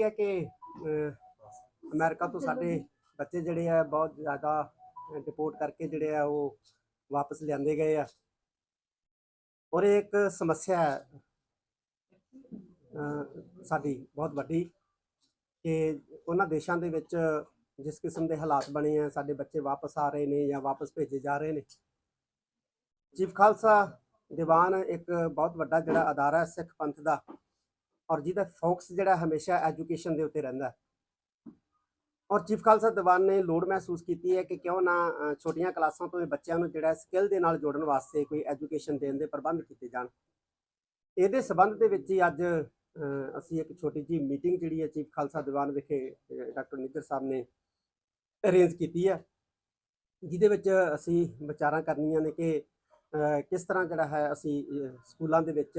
ਹੀ ਹੈ ਕਿ ਅਮਰੀਕਾ ਤੋਂ ਸਾਡੇ ਬੱਚੇ ਜਿਹੜੇ ਆ, ਬਹੁਤ ਜ਼ਿਆਦਾ ਡਿਪੋਰਟ ਕਰਕੇ ਜਿਹੜੇ ਆ, ਉਹ ਵਾਪਸ ਲਿਆਂਦੇ ਗਏ ਆ। ਔਰ ਇੱਕ ਸਮੱਸਿਆ ਹੈ ਸਾਡੀ ਬਹੁਤ ਵੱਡੀ ਕਿ ਉਹਨਾਂ ਦੇਸ਼ਾਂ ਦੇ ਵਿੱਚ ਜਿਸ ਕਿਸਮ ਦੇ ਹਾਲਾਤ ਬਣੇ ਆ, ਸਾਡੇ ਬੱਚੇ ਵਾਪਸ ਆ ਰਹੇ ਨੇ ਜਾਂ ਵਾਪਸ ਭੇਜੇ ਜਾ ਰਹੇ ਨੇ। ਚੀਫ ਖਾਲਸਾ ਦੀਵਾਨ ਇੱਕ ਬਹੁਤ ਵੱਡਾ ਜਿਹੜਾ ਅਦਾਰਾ ਹੈ ਸਿੱਖ ਪੰਥ ਦਾ ਔਰ ਜਿਹਦਾ ਫੋਕਸ ਜਿਹੜਾ ਹਮੇਸ਼ਾ ਐਜੂਕੇਸ਼ਨ ਦੇ ਉੱਤੇ ਰਹਿੰਦਾ ਔਰ ਚੀਫ ਖਾਲਸਾ ਦੀਵਾਨ ਨੇ ਲੋੜ ਮਹਿਸੂਸ ਕੀਤੀ ਹੈ ਕਿ ਕਿਉਂ ਨਾ ਛੋਟੀਆਂ ਕਲਾਸਾਂ ਤੋਂ ਬੱਚਿਆਂ ਨੂੰ ਜਿਹੜਾ ਸਕਿੱਲ ਦੇ ਨਾਲ ਜੋੜਨ ਵਾਸਤੇ ਕੋਈ ਐਜੂਕੇਸ਼ਨ ਦੇਣ ਦੇ ਪ੍ਰਬੰਧ ਕੀਤੇ ਜਾਣ। ਇਹਦੇ ਸਬੰਧ ਦੇ ਵਿੱਚ ਹੀ ਅੱਜ ਅਸੀਂ ਇੱਕ ਛੋਟੀ ਜਿਹੀ ਮੀਟਿੰਗ ਜਿਹੜੀ ਹੈ ਚੀਫ ਖਾਲਸਾ ਦੀਵਾਨ ਵਿਖੇ ਡਾਕਟਰ ਨਿੱਜਰ ਸਾਹਿਬ ਨੇ ਅਰੇਂਜ ਕੀਤੀ ਹੈ। ਜਿਹਦੇ ਵਿੱਚ ਅਸੀਂ ਵਿਚਾਰਾਂ ਕਰਨੀਆਂ ਨੇ ਕਿ ਕਿਸ ਤਰ੍ਹਾਂ ਜਿਹੜਾ ਹੈ ਅਸੀਂ ਸਕੂਲਾਂ ਦੇ ਵਿੱਚ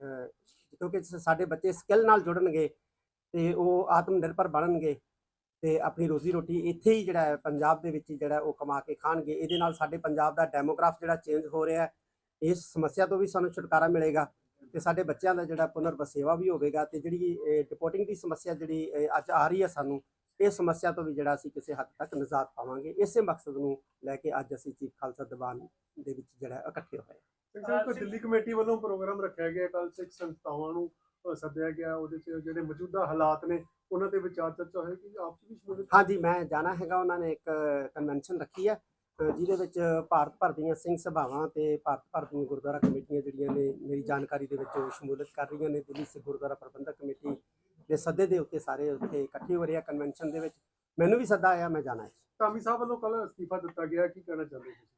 ਕਿਉਂਕਿ ਸ- ਸਾਡੇ ਬੱਚੇ ਸਕਿੱਲ ਨਾਲ ਜੁੜਨਗੇ ਤੇ ਉਹ ਆਤਮ ਨਿਰਭਰ ਬਣਨਗੇ ਤੇ ਆਪਣੀ ਰੋਜ਼ੀ ਰੋਟੀ ਇੱਥੇ ਹੀ ਜਿਹੜਾ ਹੈ, ਪੰਜਾਬ ਦੇ ਵਿੱਚ ਜਿਹੜਾ ਉਹ ਕਮਾ ਕੇ ਖਾਣਗੇ। ਇਹਦੇ ਨਾਲ ਸਾਡੇ ਪੰਜਾਬ ਦਾ ਡੈਮੋਗ੍ਰਾਫ ਜਿਹੜਾ ਚੇਂਜ ਹੋ ਰਿਹਾ ਹੈ, ਇਸ ਸਮੱਸਿਆ ਤੋਂ ਵੀ ਸਾਨੂੰ ਛੁਟਕਾਰਾ ਮਿਲੇਗਾ ਤੇ ਸਾਡੇ ਬੱਚਿਆਂ ਦਾ ਜਿਹੜਾ ਪੁਨਰ ਵਸੇਵਾ ਵੀ ਹੋਵੇਗਾ ਤੇ ਜਿਹੜੀ ਡਿਪੋਰਟਿੰਗ ਦੀ ਸਮੱਸਿਆ ਜਿਹੜੀ ਅੱਜ ਆ ਰਹੀ ਹੈ ਸਾਨੂੰ, ਇਹ ਸਮੱਸਿਆ ਤੋਂ ਵੀ ਜਿਹੜਾ ਅਸੀਂ ਕਿਸੇ ਹੱਦ ਤੱਕ ਨਜ਼ਾਤ ਪਾਵਾਂਗੇ। ਇਸੇ ਮਕਸਦ ਨੂੰ ਲੈ ਕੇ ਅੱਜ ਅਸੀਂ ਚੀਫ ਖਾਲਸਾ ਦੀਵਾਨ ਦੇ ਵਿੱਚ ਜਿਹੜਾ ਇਕੱਠੇ ਹੋਏ ਸਿੰਘ ਸਾਹਿਬ ਕੋਈ ਦਿੱਲੀ ਕਮੇਟੀ ਵੱਲੋਂ ਪ੍ਰੋਗਰਾਮ ਰੱਖਿਆ ਗਿਆ ਕੱਲ ਸਿੱਖ ਸੰਸਥਾਵਾਂ ਨੂੰ ਸੱਦਿਆ ਗਿਆ ਉਹਦੇ 'ਚ ਜਿਹੜੇ ਮੌਜੂਦਾ ਹਾਲਾਤ ਨੇ ਉਹਨਾਂ ਤੇ ਵਿਚਾਰ ਚਰਚਾ ਹੋਏਗੀ ਆਪ ਜੀ ਵੀ ਸ਼ਮੂਲੀਅਤ ਹਾਂਜੀ ਮੈਂ ਜਾਣਾ ਹੈਗਾ ਉਹਨਾਂ ਨੇ ਇੱਕ ਕਨਵੈਨਸ਼ਨ ਰੱਖੀ ਹੈ ਜਿਹਦੇ ਵਿੱਚ ਭਾਰਤ ਭਰ ਦੀਆਂ ਸਿੰਘ ਸਭਾਵਾਂ ਤੇ ਭਾਰਤ ਭਰ ਦੀਆਂ ਗੁਰਦੁਆਰਾ ਕਮੇਟੀਆਂ ਜਿਹੜੀਆਂ ਨੇ ਮੇਰੀ ਜਾਣਕਾਰੀ ਦੇ ਵਿੱਚ ਉਹ ਸ਼ਮੂਲੀਅਤ ਕਰ ਰਹੀਆਂ ਨੇ ਦਿੱਲੀ ਸਿੱਖ ਗੁਰਦੁਆਰਾ ਪ੍ਰਬੰਧਕ ਕਮੇਟੀ ਦੇ ਸੱਦੇ ਦੇ ਉੱਤੇ ਸਾਰੇ ਉੱਥੇ ਇਕੱਠੇ ਹੋ ਰਹੇ ਆ ਕਨਵੈਨਸ਼ਨ ਦੇ ਵਿੱਚ। ਮੈਨੂੰ ਵੀ ਸੱਦਾ ਆਇਆ ਮੈਂ ਜਾਣਾ ਹੈ। ਧਾਮੀ ਸਾਹਿਬ ਵੱਲੋਂ ਕੱਲ ਅਸਤੀਫਾ ਦਿੱਤਾ ਗਿਆ ਕੀ ਕਹਿਣਾ ਚਾਹੁੰਦੇ ਤੁਸੀਂ? ਅ,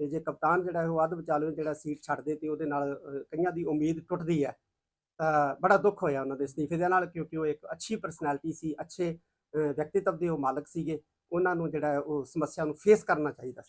ਤੇ ਜੇ ਕਪਤਾਨ ਜਿਹੜਾ ਹੈ ਉਹ ਅੱਧ ਵਿਚਾਲੇ ਜਿਹੜਾ ਸੀਟ ਛੱਡਦੇ ਤੇ ਉਹਦੇ ਨਾਲ ਕਈਆਂ ਦੀ ਉਮੀਦ ਟੁੱਟਦੀ ਹੈ, ਤਾਂ ਬੜਾ ਦੁੱਖ ਹੋਇਆ ਉਹਨਾਂ ਦੇ ਅਸਤੀਫੇ ਦੇ ਨਾਲ ਕਿਉਂਕਿ ਉਹ ਇੱਕ ਅੱਛੀ ਪਰਸਨੈਲਿਟੀ ਸੀ, ਅੱਛੇ ਵਿਅਕਤੀਤਵ ਦੇ ਉਹ ਮਾਲਕ ਸੀਗੇ, ਉਹਨਾਂ ਨੂੰ ਜਿਹੜਾ ਉਹ ਸਮੱਸਿਆ ਨੂੰ ਫੇਸ ਕਰਨਾ ਚਾਹੀਦਾ ਸੀ।